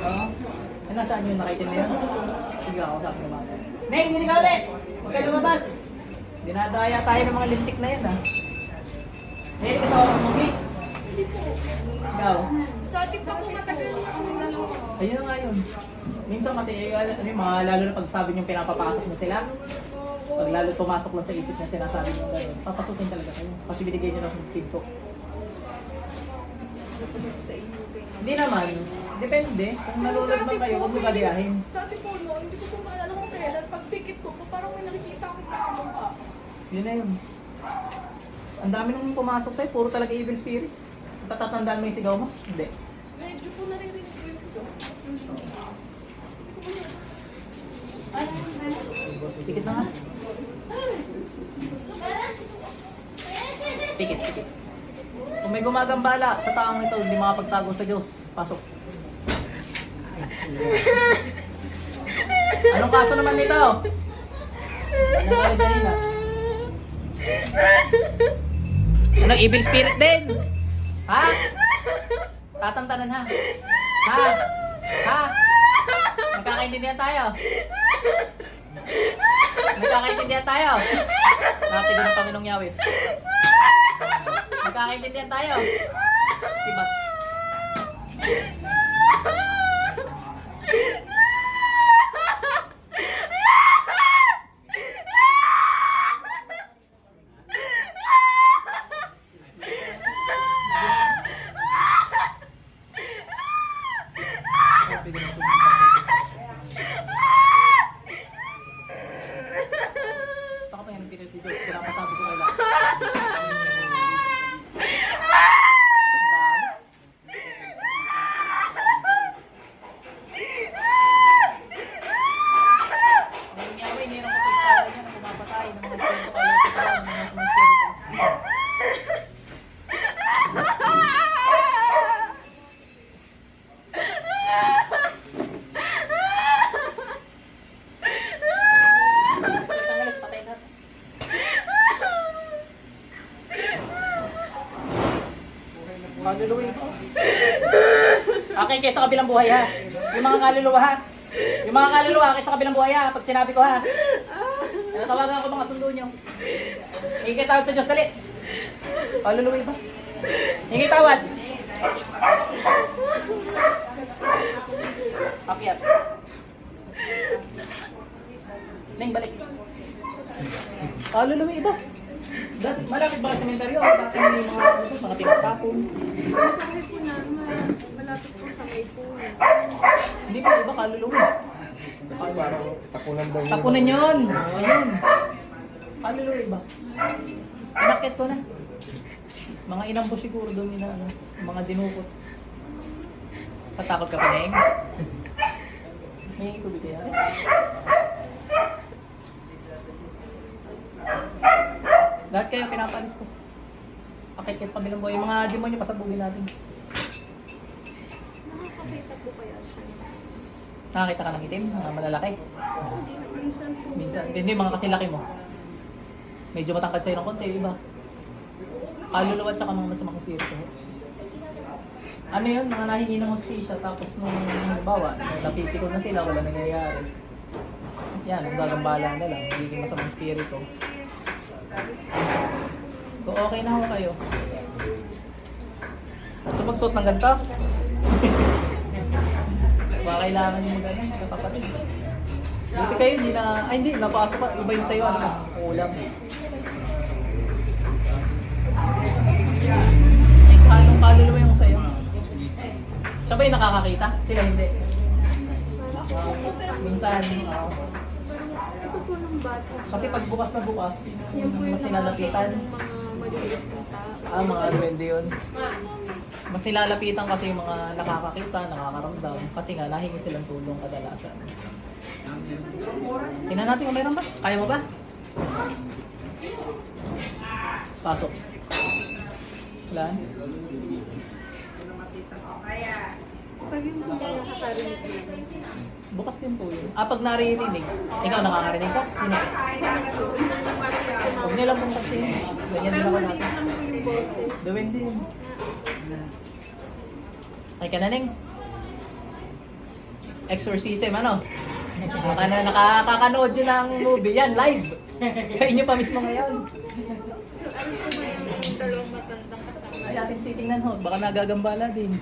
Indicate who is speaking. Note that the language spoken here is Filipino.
Speaker 1: Oo. Eh, nasaan yung nakaintindi yun? Sige ako, sabi bata. Neng, hindi ka ulit! Huwag ka lumabas! Dinadaya tayo ng mga lintik na yan, ha? Neng, ka sa orong movie? Ikaw?
Speaker 2: Dati pa po matagal na ako nalaro.
Speaker 1: Ayun nga yun. Minsan kasi, ano yung mga, lalo na pag sabi nyo pinapapasok nyo sila, pag lalo pumasok lang sa isip niya sinasabi nyo gano'n, papasukin talaga kayo. Kasi binigay nyo ng feedback. Hindi naman. Depende. Kung nalulod man kayo, huwag mo galiyahin.
Speaker 2: Dati po no, hindi ko po maalala kung kailan. Pag pikit ko po, parang may nakikita akong kakamukha.
Speaker 1: Yun na yun. Ang dami nung pumasok sa'yo, puro talaga evil spirits. Tatatandaan mo yung sigaw mo? Hindi.
Speaker 2: Medyo po naririnig ko yung sigaw.
Speaker 1: Tikit na nga. Tikit, tikit. Kung may gumagambala sa taong ito, hindi makapagtago sa Diyos. Pasok. Anong kaso naman nito? Anong kaso kanina? Anong evil spirit din? Ha? Tatantanan ha? Ha? Ha? Magkakaintindihan tayo? Magkakaintindihan tayo? Natigo ng Panginoong Yahweh. Magkakaintindihan tayo? Sibat. Saka pa yan ang pinatidyo. Pinapasabi ko kailangan. Ang dami. Ang Yahweh, hindi naman kapag kaya niya na pumapatay ng mga spirito kaya ito ka lang, ng mga mga spirito. Tanggalis, patay na. Akin kayo sa kabilang buhay ha. Yung mga kaluluwa ha. Yung mga kaluluwa akin sa kabilang buhay ha. Pag sinabi ko ha. Kaya tawagan ko mga sundo nyo. Hingi tawad sa Diyos, dali. Kaluluwa ba? Hingi tawad. Akyat. Neng, balik. Kaluluwa iba. Dati, malapit ba sa sementeryo? Dati may mga, mga tinatapon.
Speaker 2: Bakit po naman? Malapit po sa may po.
Speaker 1: Hindi ko iba kaluluwa.
Speaker 3: Kasi parang tapunan daw yun.
Speaker 1: Tapunan yun. Ayun. Kaluluwa iba. Inakit ko na. Mga inambo siguro doon nila, ano, mga dinukot. Tatakot ka pa, Neng? May tubig kaya? Lahat kayo pinapalis ko. Akit kayo sa kabilang buhay. Yung mga demonyo, pasabugin natin.
Speaker 2: Nakakakita po kaya siya.
Speaker 1: Nakakita ka ng itim, mga malalaki.
Speaker 2: Minsan po.
Speaker 1: Minsan, hindi mga kasi laki mo. Medyo matangkad sa'yo ng konti, iba. Kaluluwa at saka mga masamang espiritu. Ano yun, mga nahingi ng hostisya, tapos nung halimbawa, napipiko na sila, wala nangyayari. Yan, ang gagambala na lang, hindi masamang espiritu. Kung okay na ho kayo. So magsuot ng ganito? Baka kailangan nyo gano'n sa kapatid. Buti kayo, hindi na, ay hindi, napasok pa, iba yung sa'yo, ano, kulang. Halong kaluluwa yung sa'yo. Siya ba yung nakakakita? Sila hindi. Minsan, oo.
Speaker 2: Ito po ng bata.
Speaker 1: kasi pag bukas na bukas,
Speaker 2: Yan po yung
Speaker 1: mas nilalapitan.
Speaker 2: ng mga maliliit na tao.
Speaker 1: Ah, mga duwende yun. Mas nilalapitan kasi yung mga nakakakita, nakakaramdam. Kasi nga, nahingi silang tulong kadalasan. Tingnan natin kung meron ba. Kaya mo ba? Pasok. Wala?
Speaker 2: Pag yung yung nakakarinig na.
Speaker 1: Bukas din po yun. Ah, pag naririnig. Ikaw nakakarinig ka? Hindi. Huwag nilang pong kasi. Ganyan din ako natin. Duwende yun. Ay ka na, exorcism, ano? Baka na nakakanood yun ng movie yan, live. Sa inyo pa mismo ngayon.
Speaker 2: Ano?
Speaker 1: Ay, ating titingnan ho. Baka nagagambala din.